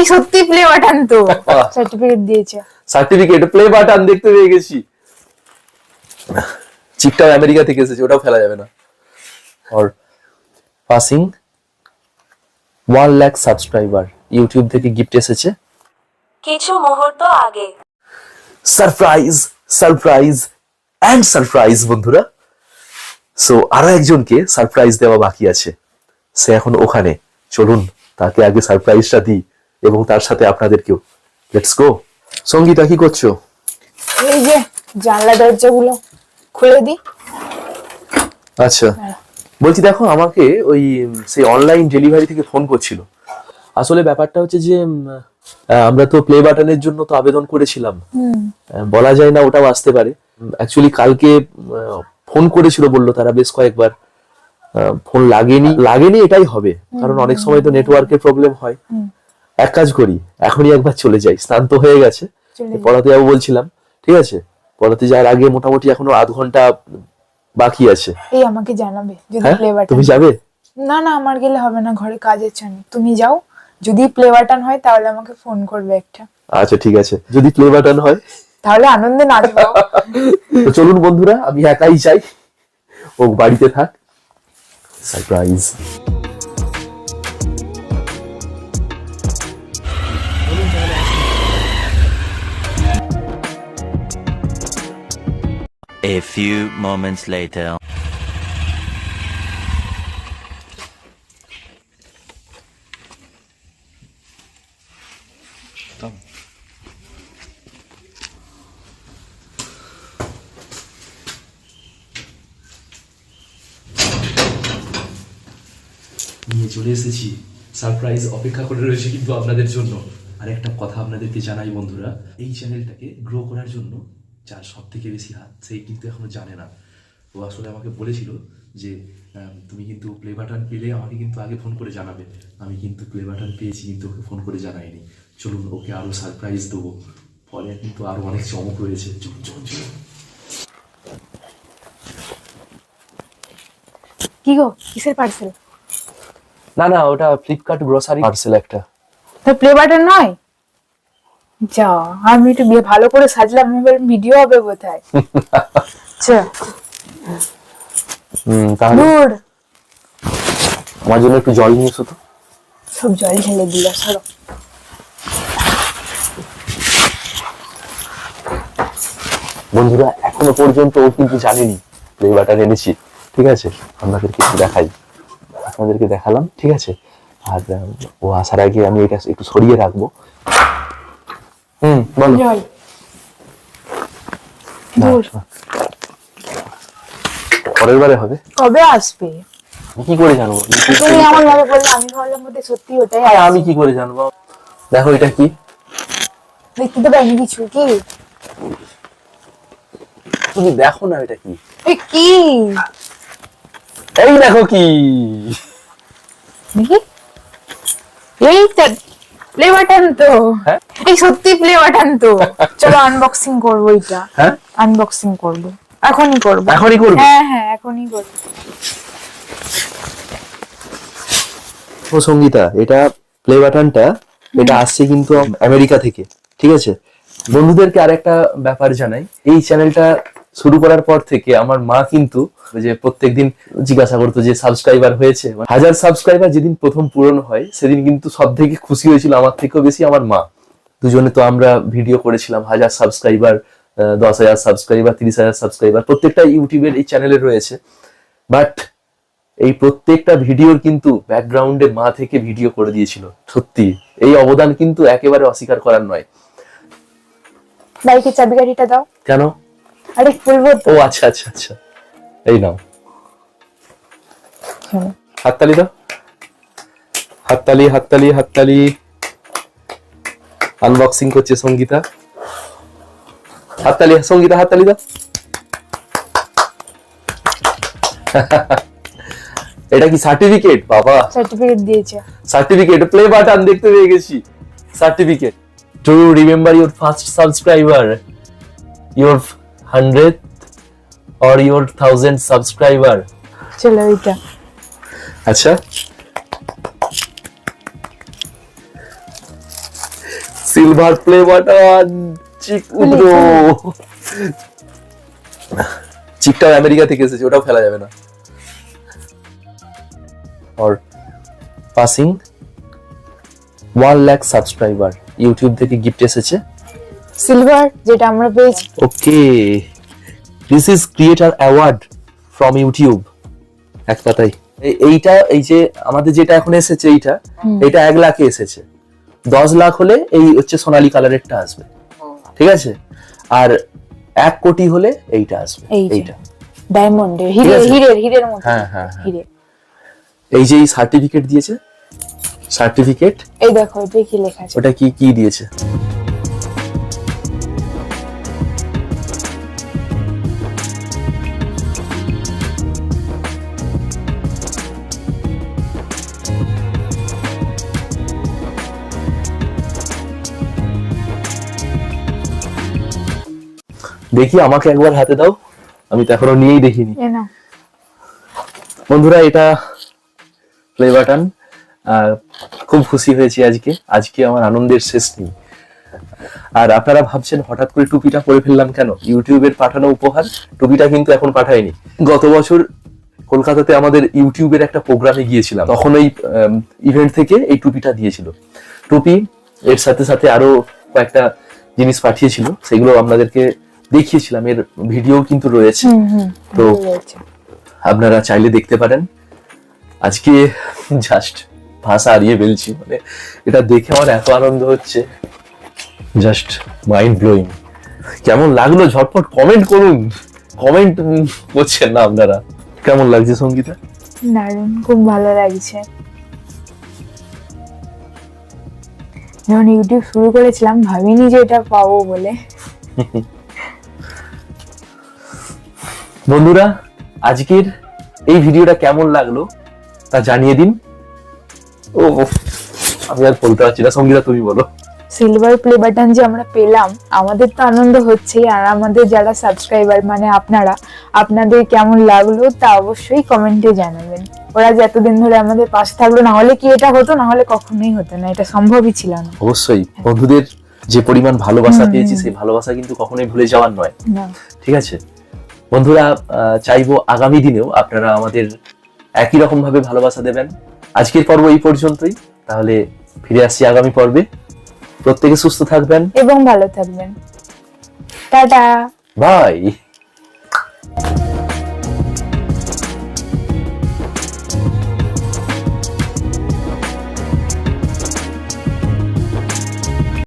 এই সত্যি play button তো। সার্টিফিকেট দিয়েছে। সার্টিফিকেট প্লে বাটন দেখতে পেয়ে গেছি। চিকটাও আমেরিকা থেকে এসেছে ওটাও ফেলা যাবে না। আর passing one lakh subscriber YouTube থেকে গিফট এসেছে। কিছু মুহূর্ত আগে। সারপ্রাইজ সারপ্রাইজ অ্যান্ড সারপ্রাইজ বন্ধুরা। সো আরও একজনকে সারপ্রাইজ দেওয়া বাকি আছে। সে এখন ওখানে। চলুন তাকে আগে সারপ্রাইজটা দিই। এবং তার সাথে আপনাদেরকেও। লেটস গো সঙ্গীতা কি করছ? এই যে জানলা দরজাগুলো খুলে দি আচ্ছা। বলছি দেখো আমাকে ওই সেই অনলাইন ডেলিভারি থেকে ফোন করছিল। আসলে ব্যাপারটা হচ্ছে যে আমরা তো প্লে বাটনের জন্য তো আবেদন করেছিলাম। বলা যায় না ওটাও আসতে পারে। অ্যাকচুয়ালি কালকে ফোন করেছিল বলল তারা বেশ কয়েকবার। ফোন লাগেনি। লাগেনি এটাই হবে। কারণ অনেক সময় তো নেটওয়ার্কের প্রবলেম হয়। এক কাজ করি এখনই একবার চলে যাই। স্নান তো হয়ে গেছে। পড়াতে যাব বলছিলাম ঠিক আছে পড়াতে যাওয়ার আগে মোটামুটি এখনও আধ ঘণ্টা বাকি আছে। এই আমাকে জানাবে যদি হ্যাঁ? প্লে বাটন তুমি যাবে? না না আমার গেলে হবে না ঘরে কাজের চান তুমি যাও যদি প্লে বাটন হয় তাহলে আমাকে ফোন করবে একটা। আচ্ছা ঠিক আছে। যদি প্লে বাটন হয়? তাহলে আনন্দে নাচবো। তো চলুন বন্ধুরা আমি একাই চাই ও বাড়িতে থাক। Surprise A few moments later. নিয়ে চলে এসেছি সারপ্রাইজ অপেক্ষা করে রয়েছে কিন্তু আপনাদের জন্য আর একটা কথা আপনাদেরকে জানাই বন্ধুরা এই চ্যানেলটাকে গ্রো করার জন্য যার সব থেকে বেশি হাত সেই কিন্তু এখনও জানে না। ও আসলে আমাকে বলেছিল যে তুমি কিন্তু প্লে বাটন পেলে আমাকে কিন্তু আগে ফোন করে জানাবে। আমি কিন্তু প্লে বাটন পেয়েছি কিন্তু ওকে ফোন করে জানাইনি। চলুন ওকে আরও সারপ্রাইজ দেবো। ফলে কিন্তু আরও অনেক চমক রয়েছে। চলুন চলুন চলুন। কি গো কিসের পার্সেল না না ওটা ফ্লিপকার্ট গ্রোসারি পার্সেল একটা। তো প্লে বাটন নয়? যা আমি একটু বিয়ে ভালো করে সাজলাম ভিডিও হবে আচ্ছা তাহলে আমার জন্য একটু জল নিয়ে এসো তো। সব জল ঢেলে দিল সরো। বন্ধুরা এখনও পর্যন্ত ও কিন্তু জানেনি প্লে বাটন এনেছি ঠিক আছে? আপনাদেরকে একটু দেখাই। আপনাদেরকে দেখালাম ঠিক আছে? আর ও আসার আগে আমি এটা একটু সরিয়ে রাখব। হুম বলো। জল পরের বারে হবে। কবে আসবে? কি করে জানব? তুমি এমন ভাবে বললে আমি ভাবলাম বোধহয় সত্যি ওটাই আর আমি কি করে জানব? দেখো এটা কি? দেখতে তো পাইনি কিছু কি? তুমি দেখো না এটা কি। কি? এই দেখো কি। দেখি। এই প্লে বাটন তো। হ্যাঁ? এই সত্যি প্লে বাটন তো। চলো আনবক্সিং করব এটা হ্যাঁ? আনবক্সিং করব। এখনই করব। এখনই করবে? হ্যাঁ হ্যাঁ এখনই করব। ও সঙ্গীতা এটা প্লে বাটনটা এটা আসছে কিন্তু আমেরিকা থেকে ঠিক আছে? বন্ধুদেরকে আরেকটা ব্যাপার জানাই। এই চ্যানেলটা শুরু করার পর থেকে আমার মা কিন্তু যে প্রত্যেকদিন জিজ্ঞাসা করতো যে সাবস্ক্রাইবার হয়েছে। হাজার সাবস্ক্রাইবার যেদিন প্রথম পূরণ হয় সেদিন কিন্তু সব থেকে খুশি হয়েছিল আমার থেকেও বেশি আমার মা। দুজনে তো আমরা ভিডিও করেছিলাম হাজার সাবস্ক্রাইবার দশ হাজার সাবস্ক্রাইবার তিরিশ হাজার সাবস্ক্রাইবার প্রত্যেকটা ইউটিউবের এই চ্যানেলে রয়েছে। বাট এই প্রত্যেকটা ভিডিওর কিন্তু ব্যাকগ্রাউন্ডে মা থেকে ভিডিও করে দিয়েছিল সত্যি। এই অবদান কিন্তু একেবারে অস্বীকার করার নয়। বাইকের চাবিকাঠিটা দাও। কেন? আরে খুলবো ও আচ্ছা আচ্ছা আচ্ছা। এই নাও। শোনো। হাততালি দাও। হাততালি হাততালি হাততালি। আনবক্সিং করছে সঙ্গীতা। হাততালি সঙ্গীতা হাততালি দাও। এটা কি সার্টিফিকেট বাবা। সার্টিফিকেট দিয়েছে। সার্টিফিকেট প্লে বাটন দেখতে পেয়ে গেছি। Certificate to remember your first subscriber your hundred or your thousand subscriber চলো ওইটা আচ্ছা। সিলভার প্লে বাটন চিক উদ্রো চিকটাও আমেরিকা থেকে এসেছে ওটাও ফেলা যাবে না। আর passing one lakh subscriber YouTube থেকে গিফট এসেছে। সিলভার যেটা আমরা পেয়েছি। Okay this is creator award from YouTube এক কথাই এইটা এই যে আমাদের যেটা এখন এসেছে এইটা এটা এক লাখে এসেছে। দশ লাখ হলে এই হচ্ছে সোনালি কালারেরটা আসবে। ঠিক আছে? আর এক কোটি হলে এইটা আসবে এইটা। ডায়মন্ডের হিরে? হিরের হিরের মতো হ্যাঁ হ্যাঁ হ্যাঁ। হিরে। এই যে এই সার্টিফিকেট দিয়েছে সার্টিফিকেট এই দেখো এটা কি লেখা আছে? ওটা কি কি দিয়েছে? দেখি আমাকে একবার হাতে দাও। আমি তো এখনও নিয়েই দেখিনি। বন্ধুরা এটা প্লে বাটন খুব খুশি হয়েছি আজকে। আজকে আমার আনন্দের শেষ নেই আর আপনারা ভাবছেন হঠাৎ করে টুপিটা পরে ফেললাম কেন? ইউটিউবের পাঠানো উপহার টুপিটা কিন্তু এখন পাঠায়নি। গত বছর কলকাতাতে আমাদের ইউটিউবের একটা প্রোগ্রামে গিয়েছিলাম। তখন ওই ইভেন্ট থেকে এই টুপিটা দিয়েছিল। টুপি এর সাথে সাথে আরও কয়েকটা জিনিস পাঠিয়েছিল। সেগুলো আপনাদেরকে দেখিয়েছিলাম এর ভিডিও কিন্তু রয়েছে। তো আপনারা চাইলে দেখতে পারেন। আজকে জাস্ট ভাষা হারিয়ে ফেলছি মানে এটা দেখে আমার এত আনন্দ হচ্ছে। জাস্ট মাইন্ড ব্লোয়িং কেমন লাগল? ঝটপট কমেন্ট করুন। কমেন্ট করছেন না আপনারা। কেমন লাগছে সঙ্গীতা? দারুণ খুব ভালো লাগছে। যখন ইউটিউব শুরু করেছিলাম ভাবিনি যে এটা পাবো বলে। বন্ধুরা আজকের এই ভিডিওটা কেমন লাগল তা জানিয়ে দিন। ও আমি আর বলতে পারছি না সঙ্গীতা তুমি বলো। সিলভার প্লে বাটন যে আমরা পেলাম আমাদের তো আনন্দ হচ্ছেই আর আমাদের যারা সাবস্ক্রাইবার মানে আপনারা আপনাদের কেমন লাগল তা অবশ্যই কমেন্টে জানাবেন। ওরা যে এতদিন ধরে আমাদের পাশে থাকল না হলে কি এটা হতো না হলে কখনোই হতো না এটা সম্ভবই ছিল না। অবশ্যই বন্ধুদের যে পরিমাণ ভালোবাসা পেয়েছি সেই ভালোবাসা কিন্তু কখনোই ভুলে যাওয়ার নয়। ঠিক আছে? বন্ধুরা চাইব আগামী দিনেও আপনারা আমাদের একই রকম ভাবে ভালোবাসা দেবেন। আজকের পর্ব এই পর্যন্তই। তাহলে ফিরে আসছি আগামী পর্বে। প্রত্যেকে সুস্থ থাকবেন। এবং ভালো থাকবেন। টাটা। বাই।